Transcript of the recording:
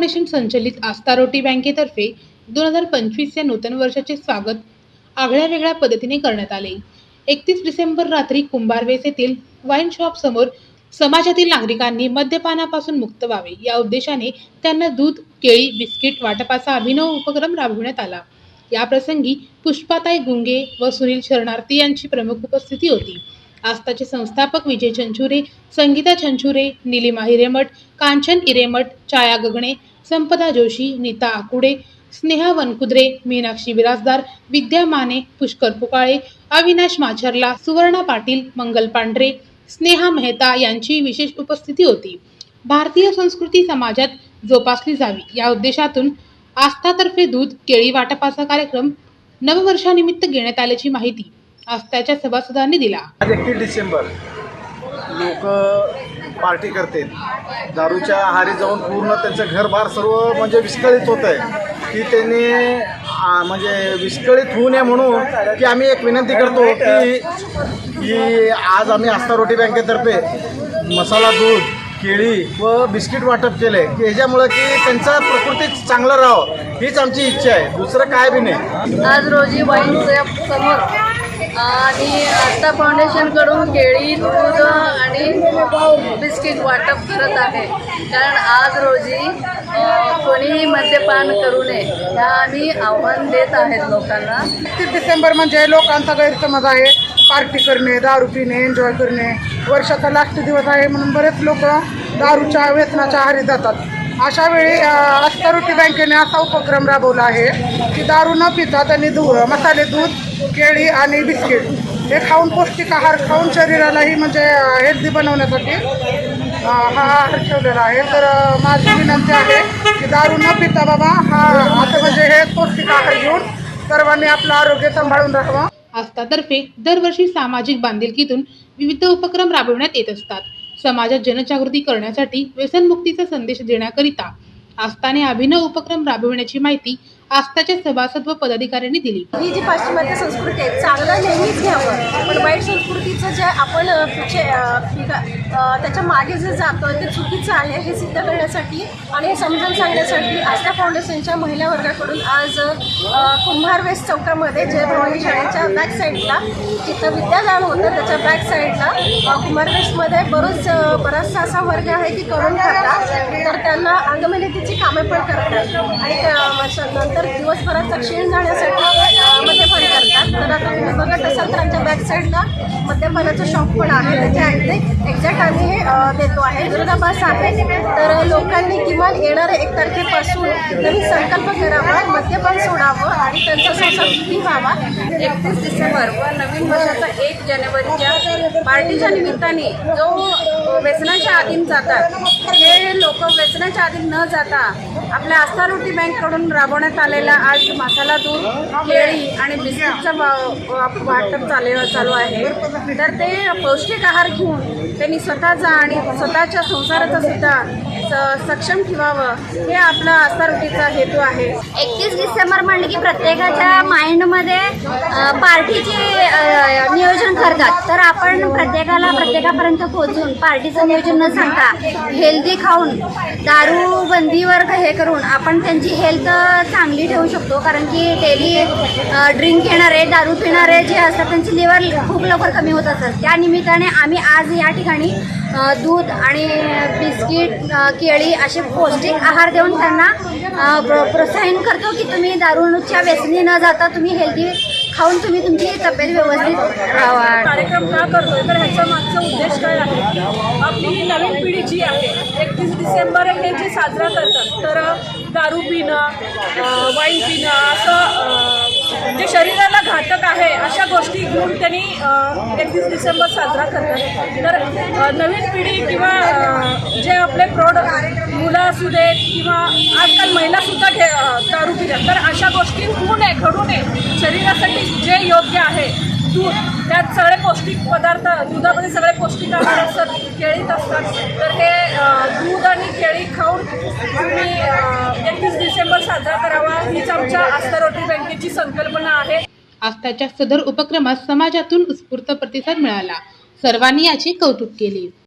Foundation संचलित आस्था रोटी बँकेतर्फे दोन हजार पंचवीस या नूतन वर्षाचे स्वागत आगळ्या वेगळ्या पद्धतीने करण्यात आले. एकतीस डिसेंबर रात्री कुंभारवेस येथील वाईन शॉप समोर समाजातील नागरिकांनी मद्यपानापासून मुक्त व्हावे या उद्देशाने त्यांना दूध केळी बिस्किट वाटपाचा अभिनव उपक्रम राबविण्यात आला. या प्रसंगी पुष्पाताई गुंगे व सुनील शरणार्थी यांची प्रमुख उपस्थिती होती. आस्थाचे संस्थापक विजय चंचुरे संगीता चंचुरे निलिमा हिरेमठ कांचन इरेमठ छाया गगणे संपदा जोशी नीता आकुडे स्नेहा वनकुद्रे मीनाक्षी बिराजदार विद्या माने पुष्कर पुकाळे अविनाश माछरला सुवर्णा पाटील मंगल पांढरे स्नेहा मेहता यांची विशेष उपस्थिती होती. भारतीय संस्कृती समाजात जोपासली जावी. या उद्देशातून आस्थातर्फे दूध केळी वाटपाचा कार्यक्रम नववर्षानिमित्त घेण्यात आल्याची माहिती आस्थाच्या सभासदांनी दिला. आज एकतीस डिसेंबर. लोक पार्टी करते दारूच्या आहारी जाऊन पूर्ण त्यांचं घरबार सर्व म्हणजे विस्कळीत होत आहे. की त्यांनी म्हणजे विस्कळीत होऊ नये म्हणून की आम्ही एक विनंती करतो की की आज आम्ही आस्था रोटी बँकेतर्फे मसाला दूध केळी व बिस्किट वाटप केले. की ह्याच्यामुळं की त्यांचा प्रकृती चांगलं राहावं हीच आमची इच्छा आहे. दुसरं काय बी नाही. आज रोजी वाईनच्या समोर आणि आत्ता फाउंडेशनकडून केळी दूध आणि बिस्किट वाटप करत आहे. कारण आज रोजी कोणीही मद्यपान करू नये ह्या आम्ही आव्हान देत आहेत लोकांना. एकतीस डिसेंबर म्हणजे लोकांचा गैरसमज आहे. पार्टी करणे दारू पिणे एन्जॉय करणे. वर्षाचा लास्ट दिवस आहे म्हणून बरेच लोक दारूच्या व्यसनाच्या आहारी जातात. अशा वेळी अस्तरुटी बँकेने असा उपक्रम राबवला आहे की दारू न पिता त्यांनी दू मसाले दूध केळी आणि बिस्किट. हे खाऊन पौष्टिक आहार खाऊन शरीरालाही म्हणजे हेल्दी बनवण्यासाठी हा आहार ठेवलेला आहे. तर माझी विनंती आहे की दारू न पिता बाबा हा असं म्हणजे हे पौष्टिक आहार घेऊन सर्वांनी आपलं आरोग्य सांभाळून राहावं. आस्थातर्फे दरवर्षी सामाजिक बांधिलकीतून विविध उपक्रम राबविण्यात येत असतात. समाजात जनजागृती करण्यासाठी व्यसनमुक्तीचा संदेश देण्याकरिता आस्थाने अभिनव उपक्रम राबविण्याची माहिती आस्थाच्या सभासद व पदाधिकाऱ्यांनी दिली. ही जी पाश्चिमात्य संस्कृती आहे चांगलं नेहमीच घ्यावं पण वाईट संस्कृतीचं जे आपण त्याच्यामागे जे जातो ते चुकीचं आहे हे सिद्ध करण्यासाठी आणि हे समजून सांगण्यासाठी आस्था फाउंडेशनच्या महिला वर्गाकडून आज कुंभार वेस्ट चौकामध्ये जय भवानी शाळेच्या बॅक साईडला जिथं विद्यादान होतं त्याच्या बॅक साईडला कुंभार वेस्टमध्ये बरोच बराचसा असा वर्ग आहे की करून करतात तर त्यांना अंगमेहनतीची कामे पण करतात. आणि नंतर तर दिवसभराचा क्षीण जाण्यासाठी मद्यपान करतात. तर आता तुम्ही बघत असाल तर आमच्या बॅक साईडला मद्यपानाचं शॉप पण आहे. त्याच्या ॲक्झॅक्ट एक्झॅक्ट आम्ही हे देतो आहे. विरोधाभास आहे तर लोकांनी किमान येणाऱ्या एक तारखेपासून नवीन संकल्प करावा मद्यपान सोडावं आणि त्यांचा संसार व्हावा. एकतीस डिसेंबर व नवीन वर्षाचा एक जानेवारीच्या पार्टीच्या निमित्ताने जो व्यसनाच्या आधीन जातात हे लोक व्यसनाच्या आधी न जाता आपल्या आस्था रोटी बँककडून राबवण्यात आलेला आज मसाला दूध केळी आणि बिस्किटचं वा- वाटप चाले चालू आहे. तर ते पौष्टिक आहार घेऊन त्यांनी स्वतःचा आणि स्वतःच्या संसाराचं सुद्धा स- सक्षम ठेवावं हे आपला आस्था हेतू आहे. एकतीस डिसेंबर म्हणलं की प्रत्येकाच्या माइंडमध्ये पार्टीचे नियोजन करतात. तर आपण प्रत्येकाला प्रत्येकापर्यंत पोहोचून पार्टीचं नियोजन न सांगता हेल्दी खाऊन दारू बंदीवर हे करून आपण त्यांची हेल्थ चांगली ठेवू शकतो. कारण की डेली ड्रिंक घेणारे दारू पिणारे जे असतात त्यांची लिव्हर खूप लवकर कमी होत असतात. त्या निमित्ताने आम्ही आज या ठिकाणी दूध आणि बिस्किट केळी असे पौष्टिक आहार देऊन त्यांना प्रोत्साहन करतो की तुम्ही दारूच्या व्यसनी न जाता तुम्ही हेल्दी खाऊन तुम्ही तुमची तब्येत व्यवस्थित राहा कार्यक्रम का करतोय? तर ह्याचा मागचा उद्देश काय आहे? आपली नवीन पिढी जी आहे एकतीस डिसेंबर हे जे साजरा करतात तर दारू पिणं वाईन पिणं असं जे शरीराला घातक आहे अशा गोष्टी घेऊन त्यांनी एकतीस डिसेंबर साजरा करतात. तर नवीन पिढी किंवा जे आपले प्रौढ मुलं असू देत किंवा आजकाल महिलासुद्धा घे दारू पितात. तर अशा गोष्टी होऊ नये घडू नये. शरीरासाठी जे योग्य आहे दूध त्यात सगळे पौष्टिक पदार्थ दुधामध्ये सगळे पौष्टिक आहार असतात केळीत असतात. तर हे दूध आणि केळी खाऊन तुम्ही एकतीस डिसेंबर साजरा करावा हीच आमच्या आस्था बँकेची संकल्पना आहे. आस्थाच्या सदर उपक्रमास समाजातून उत्स्फूर्त प्रतिसाद मिळाला. सर्वांनी याचे कौतुक केले.